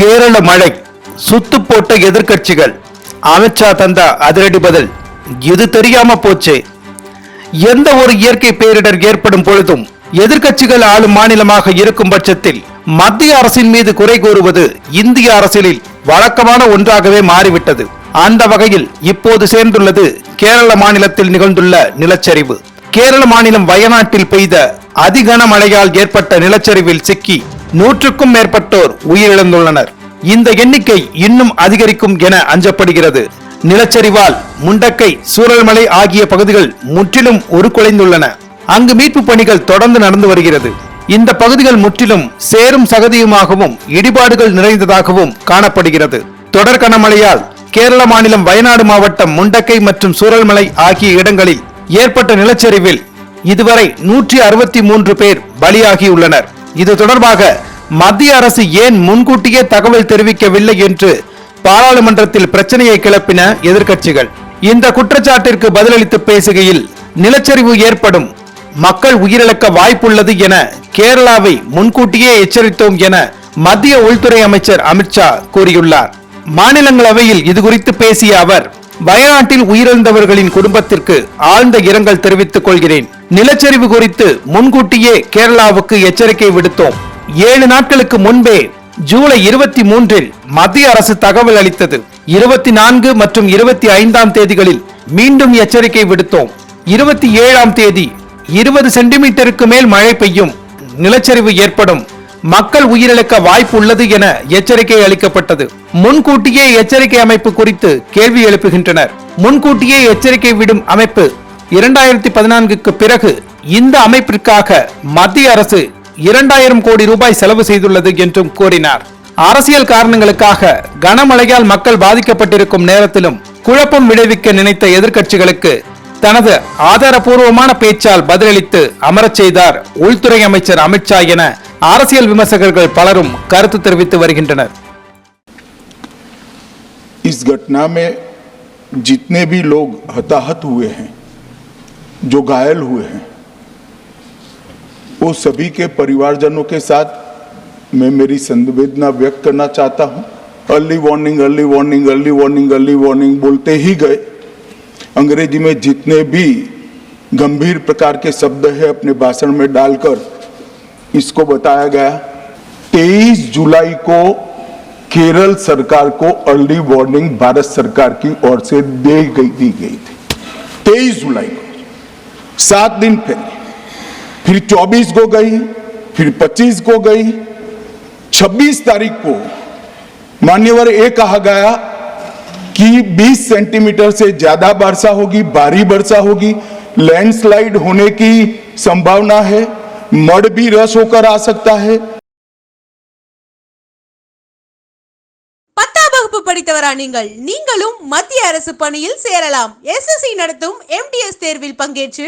கேரள மழை சுத்து போட்ட எதிர்கட்சிகள் அமித்ஷா தந்த அதிரடி பதில் இது தெரியாம போச்சே. எந்த ஒரு இயற்கை பேரிடர் ஏற்படும் பொழுதும் எதிர்கட்சிகள் ஆளும் மாநிலமாக இருக்கும் பட்சத்தில் மத்திய அரசின் மீது குறை கூறுவது இந்திய அரசியலில் வழக்கமான ஒன்றாகவே மாறிவிட்டது. அந்த வகையில் இப்போது சேர்ந்துள்ளது கேரள மாநிலத்தில் நிகழ்ந்துள்ள நிலச்சரிவு. கேரள மாநிலம் வயநாட்டில் பெய்த அதிகன மழையால் ஏற்பட்ட நிலச்சரிவில் சிக்கி நூற்றுக்கும் மேற்பட்டோர் உயிரிழந்துள்ளனர். இந்த எண்ணிக்கை இன்னும் அதிகரிக்கும் என அஞ்சப்படுகிறது. நிலச்சரிவால் முண்டக்கை சூரல்மலை ஆகிய பகுதிகள் முற்றிலும் உருக்குலைந்துள்ளன. அங்கு மீட்பு பணிகள் தொடர்ந்து நடந்து வருகிறது. இந்த பகுதிகள் முற்றிலும் சேரும் சகதியுமாகவும் இடிபாடுகள் நிறைந்ததாகவும் காணப்படுகிறது. தொடர் கனமழையால் கேரள மாநிலம் வயநாடு மாவட்டம் முண்டக்கை மற்றும் சூரல்மலை ஆகிய இடங்களில் ஏற்பட்ட நிலச்சரிவில் இதுவரை நூற்றி அறுபத்தி மூன்று பேர் பலியாகியுள்ளனர். இது தொடர்பாக மத்திய அரசு ஏன் முன்கூட்டியே தகவல் தெரிவிக்கவில்லை என்று பாராளுமன்றத்தில் பிரச்சனையை கிளப்பின எதிர்க்கட்சிகள். இந்த குற்றச்சாட்டிற்கு பதிலளித்து பேசுகையில் நிலச்சரிவு ஏற்படும். மக்கள் உயிரிழக்க வாய்ப்புள்ளது என கேரளாவை முன்கூட்டியே எச்சரித்தோம் என மத்திய உள்துறை அமைச்சர் அமித்ஷா கூறியுள்ளார். மாநிலங்களவையில் இது குறித்து பேசிய அவர் வயநாட்டில் உயிரிழந்தவர்களின் குடும்பத்திற்கு ஆழ்ந்த இரங்கல் தெரிவித்துக் கொள்கிறேன். நிலச்சரிவு குறித்து முன்கூட்டியே கேரளாவுக்கு எச்சரிக்கை விடுத்தோம். ஏழு நாட்களுக்கு முன்பே ஜூலை இருபத்தி மூன்றில் மத்திய அரசு தகவல் அளித்தது. இருபத்தி நான்கு மற்றும் இருபத்தி ஐந்தாம் தேதிகளில் மீண்டும் எச்சரிக்கை விடுத்தோம். இருபத்தி ஏழாம் தேதி இருபது சென்டிமீட்டருக்கு மேல் மழை பெய்யும் நிலச்சரிவு ஏற்படும். மக்கள் உயிரிழக்க வாய்ப்பு உள்ளது என எச்சரிக்கை அளிக்கப்பட்டது. முன்கூட்டியே எச்சரிக்கை அமைப்பு குறித்து கேள்வி எழுப்புகின்றனர். முன்கூட்டியே எச்சரிக்கை விடும் அமைப்பு இரண்டாயிரத்தி பதினான்குக்கு பிறகு இந்த அமைப்பிற்காக மத்திய அரசு இரண்டாயிரம் கோடி ரூபாய் செலவு செய்துள்ளது என்றும் கூறினார் அரசியல் காரணங்களுக்காக கனமழையால் மக்கள் பாதிக்கப்பட்டிருக்கும் நேரத்திலும் குழப்பம் விளைவிக்க நினைத்த எதிர்க்கட்சிகளுக்கு தனது ஆதாரபூர்வமான பேச்சால் பதிலளித்து அமரச் செய்தார் உள்துறை அமைச்சர் அமித்ஷா என அரசியல் விமர்சகர்கள் பலரும் கருத்து தெரிவித்து வருகின்றனர் इस घटना में जितने भी लोग हताहत हुए हैं जो घायल हुए हैं वो सभी के परिवारजनों के साथ मैं मेरी संवेदना व्यक्त करना चाहता हूँ। Early warning early warning early warning early warning बोलते ही गए। अंग्रेज़ी में जितने भी गंभीर प्रकार के शब्द है अपने भाषण में डालकर इसको बताया गया। 23 जुलाई को केरल सरकार को अर्ली वार्निंग भारत सरकार की ओर से दे गई, दी गई थी। 23 जुलाई को, सात दिन पहले। फिर 24 को गई फिर 25 को गई 26 तारीख को मान्यवर ये कहा गया कि 20 सेंटीमीटर से ज्यादा वर्षा होगी भारी वर्षा होगी लैंडस्लाइड होने की संभावना है मड भी रस होकर आ सकता है பத்தாம் வகுப்பு படித்தவரா நீங்கள் நீங்களும் மத்திய அரசு பணியில் சேரலாம் எஸ்எஸ்சி நடத்தும் எம்டிஎஸ் தேர்வில் பங்கேற்று